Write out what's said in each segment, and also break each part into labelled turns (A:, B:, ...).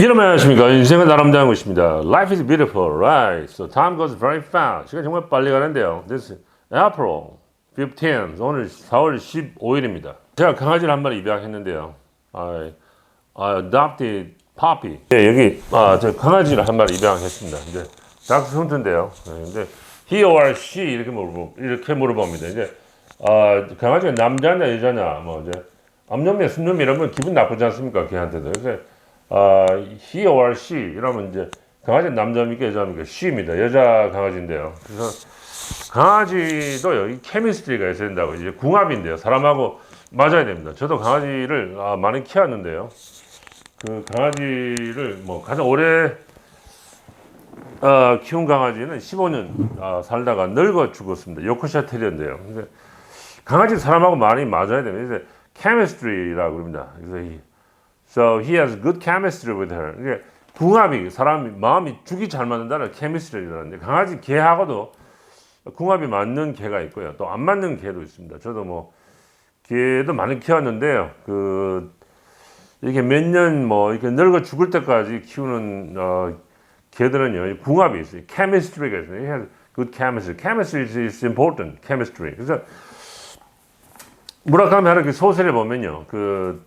A: 여러분 안녕하십니까? 인생은 아름다운 것입니다. Life is beautiful, right? So time goes very fast. 시간 정말 빨리 가는데요. This is April 15 오늘 4월 15일입니다. 제가 강아지를 한 마리 입양했는데요. I, I adopted puppy 네, 여기 아, 저 강아지를 한 마리 입양했습니다. 이제 닥스 훈트인데요. 네, 근데 he or she 이렇게 물어보 이렇게 물어봅니다. 이제 아, 강아지가 남자냐 여자냐 뭐 이제 암염이나 순염 이러면 기분 나쁘지 않습니까? 걔한테도. 그래서 아, he or she 이러면 이제 강아지 남자입니까 여자입니까? she입니다. 여자 강아지인데요. 그래서 강아지도요 이 케미스트리가 있어야 된다고 이제 궁합인데요. 사람하고 맞아야 됩니다. 저도 강아지를 아, 많이 키웠는데요. 그 강아지를 뭐 가장 오래 어, 키운 강아지는 15년 아, 살다가 늙어 죽었습니다. 요크샤 테리어인데요. 강아지 사람하고 많이 맞아야 됩니다. chemistry라고 그럽니다. 그래서 이 So he has good chemistry with her. 이게 궁합이 사람 마음이 죽이 잘 맞는다는 chemistry라는데 강아지 개하고도 궁합이 맞는 개가 있고요. 또 안 맞는 개도 있습니다. 저도 뭐 개도 많이 키웠는데요. 그 이렇게 몇 년 뭐 이렇게 늙어 죽을 때까지 키우는 어, 개들은요 궁합이 있어요. chemistry가 있어요. He has good chemistry. Chemistry is- important. chemistry. 그래서 무라카미 하루키 소설에 보면요. 그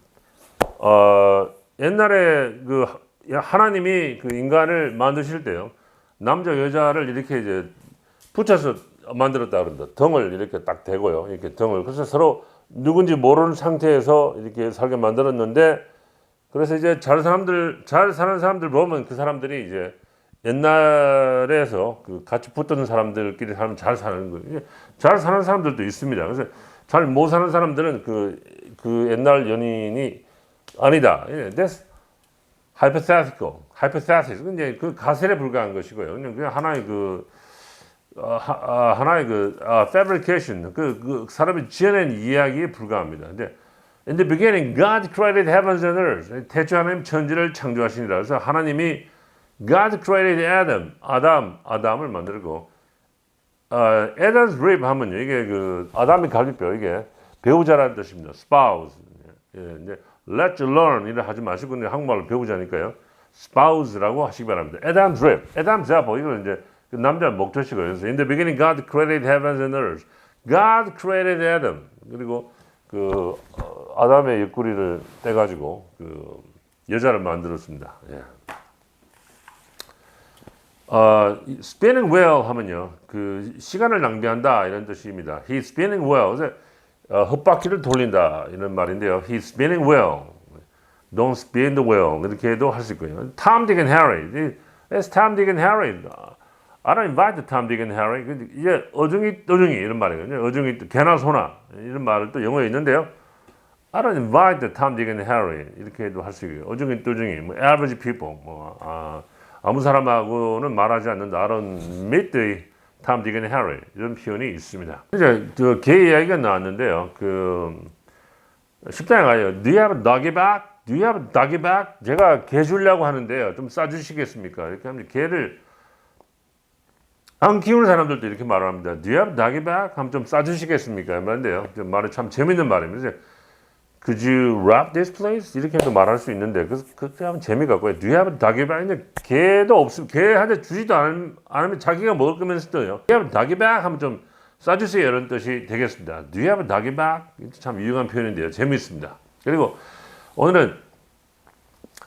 A: 어, 옛날에 그 하나님이 그 인간을 만드실 때요. 남자 여자를 이렇게 이제 붙여서 만들었다 그런다. 덩을 이렇게 딱 대고요. 이렇게 덩을. 그래서 서로 누군지 모르는 상태에서 이렇게 살게 만들었는데 그래서 이제 잘 사람들 잘 사는 사람들 보면 그 사람들이 이제 옛날에서 그 같이 붙던 사람들끼리 살면 잘 사는 거예요. 잘 사는 사람들도 있습니다. 그래서 잘 못 사는 사람들은 그, 그 옛날 연인이 아니다. 예, That's hypothetical. hypothetical. 이제 그 가설에 불과한 것이고요. 그냥, 그냥 하나의 그, 어, 하, 아, 하나의 그, 아, fabrication. 그, 그 사람이 지어낸 이야기에 불과합니다. 근데 In the beginning, God created heavens and earth. 태초 하나님 천지를 창조하시니라. 그래서 하나님이 God created Adam, 아담, 아담을 만들고, 어, Adam's rib 하면요, 이게 그 아담의 갈비뼈 이게 배우자라는 뜻입니다. spouse. 예, 이 제 let you learn 이래 하지 마시고 한국말로 배우자니까요. spouse라고 하시기 바랍니다. Adam's rib, Adam's apple 이거는 이제 그 남자 목젖이고요. 그래서 in the beginning God created heavens and earth. God created Adam. 그리고 그 어, 아담의 옆구리를 떼가지고 그 여자를 만들었습니다. 예. 어, 이 spinning wheel 하면요, 그 시간을 낭비한다 이런 뜻입니다. He's spinning wheel. 어, 헛바퀴를 돌린다 이런 말인데요. He's spinning wheel. Don't spin the wheel. 이렇게도 할 수 있고요. Tom, Dick, and Harry. It's Tom, Dick, and Harry. I don't invite Tom, Dick, and Harry. 이제 어중이 떠중이 이런 말이거든요. 어중이 개나 소나 이런 말을 또 영어에 있는데요. I don't invite Tom, Dick, and Harry 이렇게도 할 수 있고요. 어중이 떠중이 뭐 average people 뭐 아, 아무 사람하고는 말하지 않는다. I don't meet the Dick, and Harry 이런 표현이 있습니다. 이제 저개 이야기가 나왔는데요. 그 식당에 가요. Do you have a doggy bag? Do you have a doggy bag? 제가 개 주려고 하는데요. 좀 싸주시겠습니까? 이렇게 하면 개를 안 키우는 사람들도 이렇게 말을 합니다. Do you have a doggy bag? 하면 좀 싸주시겠습니까? 말인데요. 좀 말이 참 재밌는 말입니다. Could you wrap this place? 이렇게도 말할 수 있는데 그래서 그때 하면 재미가 없고요. Do you have a doggy bag? 근데 개도 없으면 개한테 주지도 않, 않으면 자기가 먹을 거면서 떠요. Do you have a doggy bag? 하면 좀 싸주세요 이런 뜻이 되겠습니다. Do you have a doggy bag? 참 유용한 표현인데요. 재미있습니다. 그리고 오늘은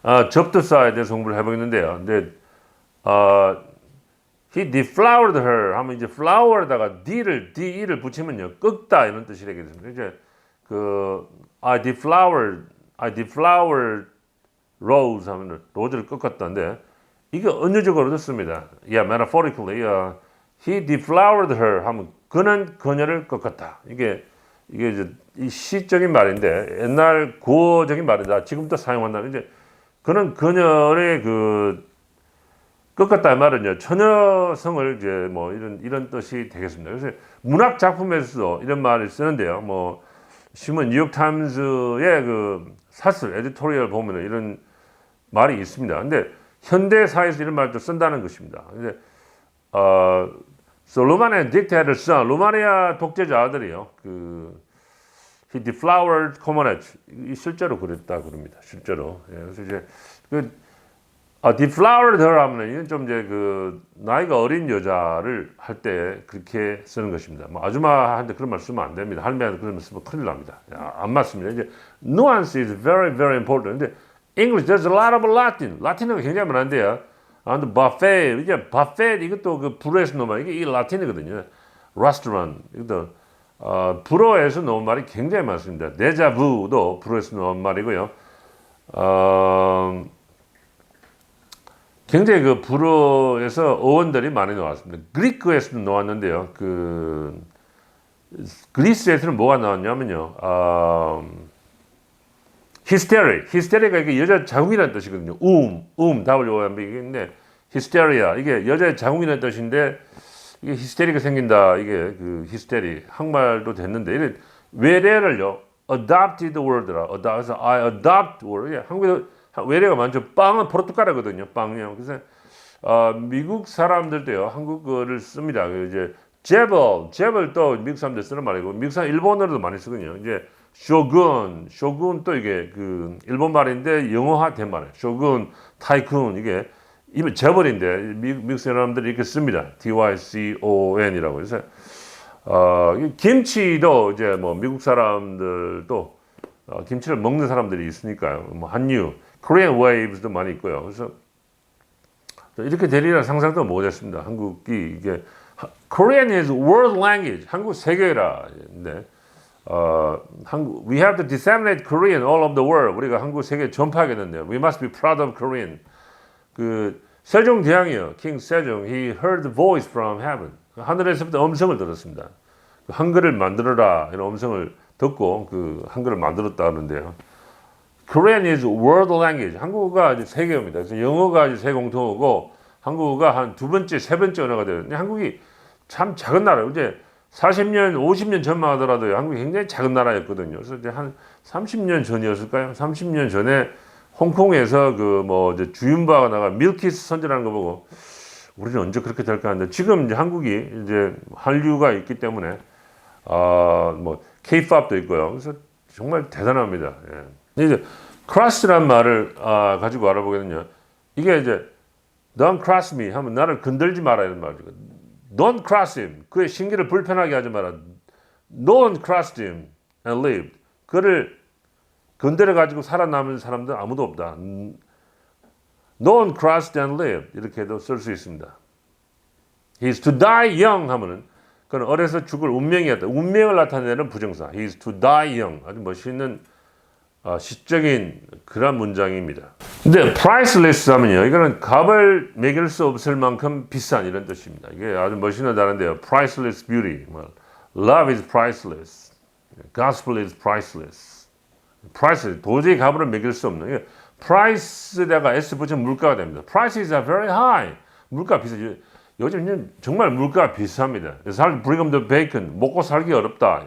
A: 아, 접두사에 대해서 공부를 해보겠는데요. 근데 어, he deflowered her 하면 이제 flower에다가 d를 de를 붙이면요 꺾다 이런 뜻이 되겠습니다. 이제 그 I deflowered I deflowered rose 하면 로즈를 꺾었다는데 이게 언어적으로 듣습니다. Yeah, metaphorically, uh, he deflowered her 하면 그는 그녀를 꺾었다. 이게 이게 이제 이 시적인 말인데 옛날 구어적인 말이다. 지금도 사용한다는 이제 그는 그녀의 그 꺾었다 이 말은요 처녀성을 이제 뭐 이런 이런 뜻이 되겠습니다. 그래서 문학 작품에서도 이런 말을 쓰는데요. 뭐 신문 뉴욕 타임즈의 그 사설 에디토리얼 보면은 이런 말이 있습니다. 근데 현대사에서 이런 말도 쓴다는 것입니다. 근데 어 So Romanian dictator's son, 루마니아 독재자 아들이요. 그 he deflowered Comaneci. 이 실제로 그랬다 그럽니다. 실제로. 예, 그래서 이제 그 아, deflowered 하면 이건 좀 이제 그 나이가 어린 여자를 할 때 그렇게 쓰는 것입니다. 뭐 아줌마한테 그런 말 쓰면 안 됩니다. 할매한테 그런 말 쓰면 큰일 납니다. 야, 안 맞습니다. 이제 nuance is very very important. 근데 English there's a lot of Latin. 라틴어가 굉장히 많은데요. 아, 근데 buffet 이제 buffet 이것도 그 놓은 말 이게 이 라틴이거든요. restaurant 이것도 어, 불어에서 놓은 말이 굉장히 많습니다. 데자부도 불어에서 놓은 말이고요. 어, 굉장히 그 불어에서 어원들이 많이 나왔습니다. 그리크에서도 나왔는데요. 그 그리스에서는 뭐가 나왔냐면요. 어, 히스테리, 히스테리가 이게 여자 자궁이라는 뜻이거든요. 움, 움, W-O-M-B인데 히스테리아 이게 여자의 자궁이라는 뜻인데 이게 히스테리가 생긴다. 이게 그 히스테리 한말도 됐는데 이게 외래를요. adopted word라. 그래서 I adopt word. 이게 한국에서 외래가 많죠. 빵은 포르투갈어거든요. 빵이요. 그래서 어, 미국 사람들도요. 한국어를 씁니다. 그 이제 제벌, 제벌 또 미국 사람들 쓰는 말이고 미국 사람 일본어로도 많이 쓰거든요. 이제 쇼군, 쇼군 또 이게 그 일본 말인데 영어화된 말이에요. 쇼군, 타이쿤 이게 이게 재벌인데 미국, 사람들이 이렇게 씁니다. D-Y-C-O-N이라고 그래서 어, 이 김치도 이제 뭐 미국 사람들도 어, 김치를 먹는 사람들이 있으니까요. 뭐 한류, Korean Waves도 많이 있고요. 그래서 이렇게 되리라 상상도 못했습니다. 한국이 이게 Korean is world language. 한국 세계라인데 어, 한국 we have to disseminate Korean all over the world. 우리가 한국 세계 전파하겠는데요. We must be proud of Korean. 그 세종 대왕이요. 킹 세종 he heard the voice from heaven. 하늘에서부터 음성을 들었습니다. 그 한글을 만들어라 이런 음성을 듣고 그 한글을 만들었다 하는데요. Korean is world language. 한국어가 이제 세계어입니다. 그래서 영어가 이제 세계 공통어고 한국어가 한 두 번째, 세 번째 언어가. 근데 한국이 참 작은 나라예요. 이제 40년, 50년 전만 하더라도 한국이 굉장히 작은 나라였거든요. 그래서 이제 한 30년 전이었을까요? 30년 전에 홍콩에서 그 뭐 이제 주윤바가 나가 밀키스 선전하는 거 보고 우리는 언제 그렇게 될까 하는데 지금 이제 한국이 이제 한류가 있기 때문에 아뭐 K-팝도 있고요. 그래서 정말 대단합니다. 예. 이제 cross란 말을 아, 가지고 알아보거든요. 이게 이제 don't cross me 하면 나를 건들지 마라 이런 말이거든요. Don't cross him. 그의 신기를 불편하게 하지 마라. Don't cross him and live. 그를 건드려 가지고 살아남은 사람들 아무도 없다. Don't cross and live 이렇게도 쓸 수 있습니다. He's to die young 하면은 그는 어려서 죽을 운명이었다. 운명을 나타내는 부정사. He's to die young. 아주 멋있는 어, 시적인 그런 문장입니다. 근데 priceless 하면요. 이거는 값을 매길 수 없을 만큼 비싼 이런 뜻입니다. 이게 아주 멋있는 단어인데요. priceless beauty. 뭐, love is priceless. gospel is priceless. priceless. 도저히 값을 매길 수 없는. 이게 price에다가 s 붙이면 물가가 됩니다. prices very high. 물가 비싸죠. 요즘 정말 물가가 비쌉니다. them the bacon. 먹고 살기 어렵다.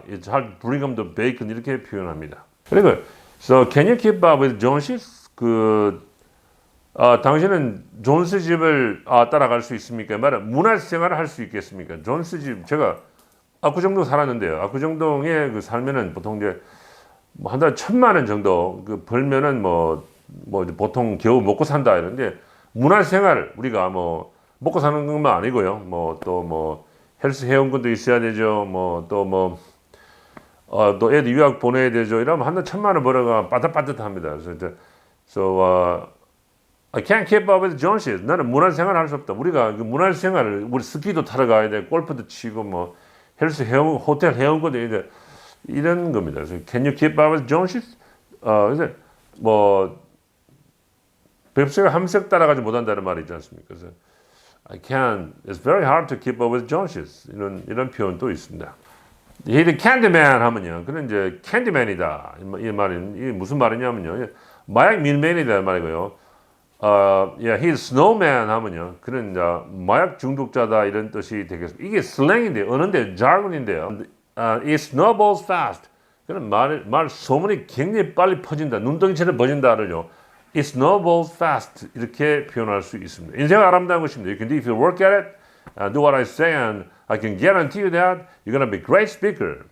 A: them the bacon 이렇게 표현합니다. 그리고 So can you keep up with Jones's? 그 아, 당신은 존스 집을 아, 따라갈 수 있습니까? 말은 문화 생활을 할 수 있겠습니까? 존스 집 제가 압구정동 살았는데요. 압구정동에 그 살면은 보통 이제 뭐 한 달에 천만 원 정도 그 벌면은 뭐, 뭐 보통 겨우 먹고 산다 이런데 문화 생활 우리가 뭐 먹고 사는 것만 아니고요. 뭐 또뭐 헬스 회원권도 있어야 되죠. 뭐 또 뭐 어, 또 애들 유학 보내야 되죠. 이러면 한 달 천만 원 벌어가 빠듯빠듯합니다. 그래서 이제 so uh, I can't keep up with Joneses. 나는 문화 생활 할 수 없다. 우리가 그 문화 생활을 우리 스키도 타러 가야 돼, 골프도 치고 뭐 헬스 회원 호텔 회원권도 이제 이런 겁니다. 그래서 Can you keep up with Joneses? 어, 그래서 뭐 뱁새가 함색 따라가지 못한다는 말이 있지 않습니까? 그래서 I can. It's very hard to keep up with Joneses. 이런 이런 표현도 있습니다. He's candyman 하면요. 그는 이제 캔디맨이다. 이 말은 이게 무슨 말이냐면요. 마약 밀맨이다 말이고요. 어, yeah, he's snowman 하면요. 그는 이제 마약 중독자다 이런 뜻이 되겠습니다. 이게 슬랭인데 언어인데 jargon인데요. Uh, it snowballs fast. 그는 말, 말 소문이 굉장히 빨리 퍼진다. 눈덩이처럼 퍼진다를요. It snowballs fast 이렇게 표현할 수 있습니다. 인생은 아름다운 것입니다. 근데 if you work at it, uh, do what I say, and I can guarantee you that you're going to be a great speaker.